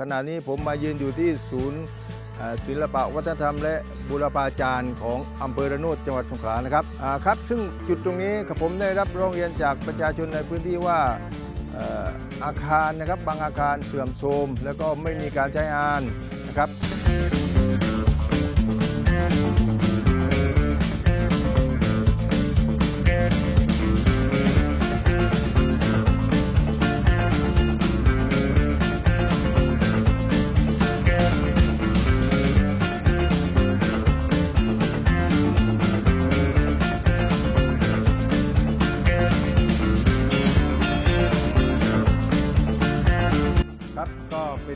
ขณะนี้ผมมายืนอยู่ที่ศูนย์ศิลปะวัฒนธรรม และบุรพาจารย์ของอำเภอระโนดจังหวัดสงขลานะครับครับ ซึ่งจุดตรงนี้ผมได้รับร้องเรียนจากประชาชนในพื้นที่ว่าอาคารนะครับบางอาคารเสื่อมโทรม แล้วก็ไม่มีการใช้งานนะครับ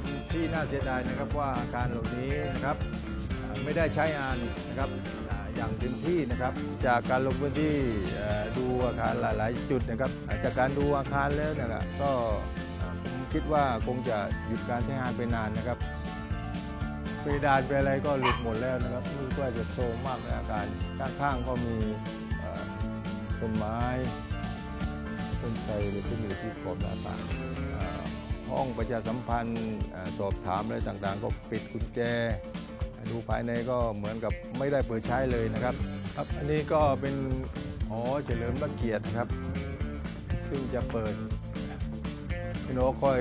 เป็นที่น่าเสียดายนะครับว่าอาคารเหล่านี้นะครับไม่ได้ใช้งานนะครับอย่างเต็มที่นะครับ จากการลงพื้นที่ดูอาคารหลาย ๆ จุดนะครับ จากการดูอาคารแล้วนะครับก็ผมคิดว่าคงจะหยุดการใช้งานไปนานนะครับเพดานไปอะไรก็หลุดหมดแล้วนะครับรู้ว่าจะโซมมากในอาการข้างๆก็มีต้นไม้ต้นไทรหรือขึ้นอยู่ที่ขอบหน้าต่างอ ห้องประชาสัมพันธ์สอบถามอะไรต่างๆ ก็ปิดกุญแจ ดูภายในก็เหมือนกับไม่ได้เปิดใช้เลยนะครับครับอันนี้ก็เป็นหอเฉลิมพระเกียรตินะครับ ซึ่งจะเปิดเป็นหองคอย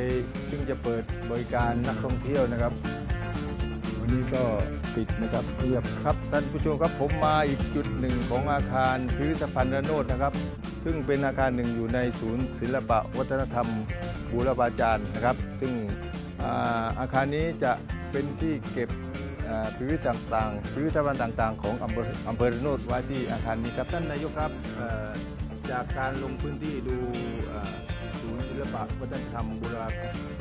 ซึ่งจะเปิดบริการนักท่องเที่ยวนะครับ วันนี้ก็ปิดนะครับเรียบครับท่านผู้ชมครับผมมาอีกจุดหนึ่งของอาคารพิพิธภัณฑ์ระโนดนะครับ ซึ่งเป็นอาคารหนึ่งอยู่ในศูนย์ศิลปะวัฒนธรรม บูรพาจารย์นะครับ ซึ่งอาคารนี้จะเป็นที่เก็บพิพิธต่างๆพิพิธภัณฑ์ต่างๆ ของอำเภออำเภอระโนดไว้ที่อาคารนี้ครับท่านนายกครับจากการลงพื้นที่ดูศูนย์ศิลปะวัฒนธรรมบูรพา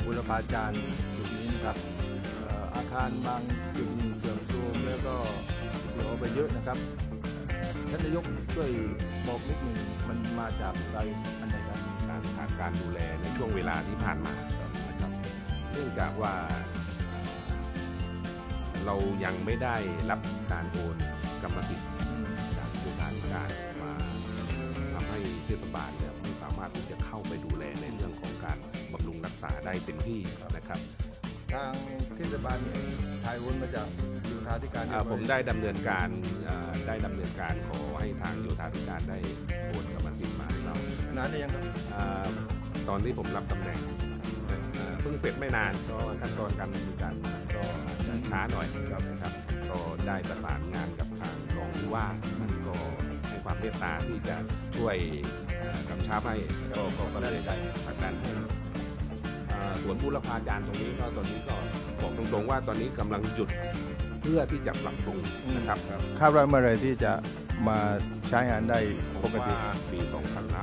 บูรพาจารย์จุดนี้นะครับอาคารบางจุดมีเสื่อมโทรมแล้วก็สึกหรอไปเยอะนะครับท่านนายกช่วยบอกนิดหนึ่งมันมาจากไซต์อันไหนครับ การขาดการดูแลในช่วงเวลาที่ผ่านมานะครับ เนื่องจากว่าเอ่อเรายังไม่ได้รับการโอนกรรมสิทธิ์จากโยธาธิการมาทำให้เทศบาลเนี่ยไม่สามารถที่จะเข้าไปดูแลในเรื่องของการบำรุงรักษาได้เต็มที่นะครับ ทางเทศบาลเนี่ยถ่ายโอนมาจากโยธาธิการอ่าเรียบร้อยผมได้ดำเนินการอ่าได้ดำเนินการขอให้ทางโยธาธิการได้โอนกรรมสิทธิ์มาให้เรานานหรือยังครับอ่าตอนที่ผมรับตำแหน่งอ่าเพิ่งเสร็จไม่นานเพราะว่าขั้นตอนการดำเนินการมันก็อาจจะช้าหน่อยนะครับก็ได้ประสานงานกับทางรองผู้ว่าท่านก็ให้ความเมตตาที่จะช่วยอ่ากำชับให้ก็ก็ก็เลยได้ผลักดันให้อ่าสวนบูรพาจารย์ตรงนี้ก็ตอนนี้ก็บอกตรงๆว่าตอนนี้กำลังหยุด เพื่อที่จะปรับปรุงนะครับคาดว่าเมื่อไหรที่จะมาใช้งานได้ผปมกติว่าปี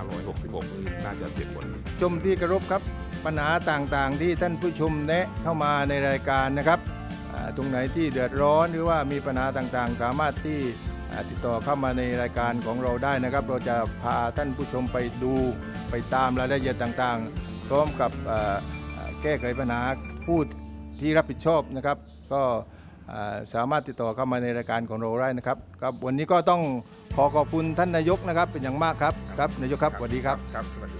2566นี่น่าจะเสร็จหมดชมที่กรบครับปัญหาต่างๆ ที่ท่านผู้ชมแนะเข้ามาในรายการนะครับอ่าตรงไหนที่เดือดร้อนหรือว่ามีปัญหาต่างๆ สามารถที่อ่าติดต่อเข้ามาในรายการของเราได้นะครับ เราจะพาท่านผู้ชมไปดูไปตามรายละเอียดต่างๆ พร้อมกับอ่าอ่าแก้ไขปัญหาผู้ที่รับผิดชอบนะครับ ก็อ่า สามารถติดต่อเข้ามาในรายการของเราได้นะครับครับวันนี้ก็ต้องขอขอบคุณท่านนายกนะครับเป็นอย่างมากครับครับนายกครับสวัสดีครับ ครับสวัสดี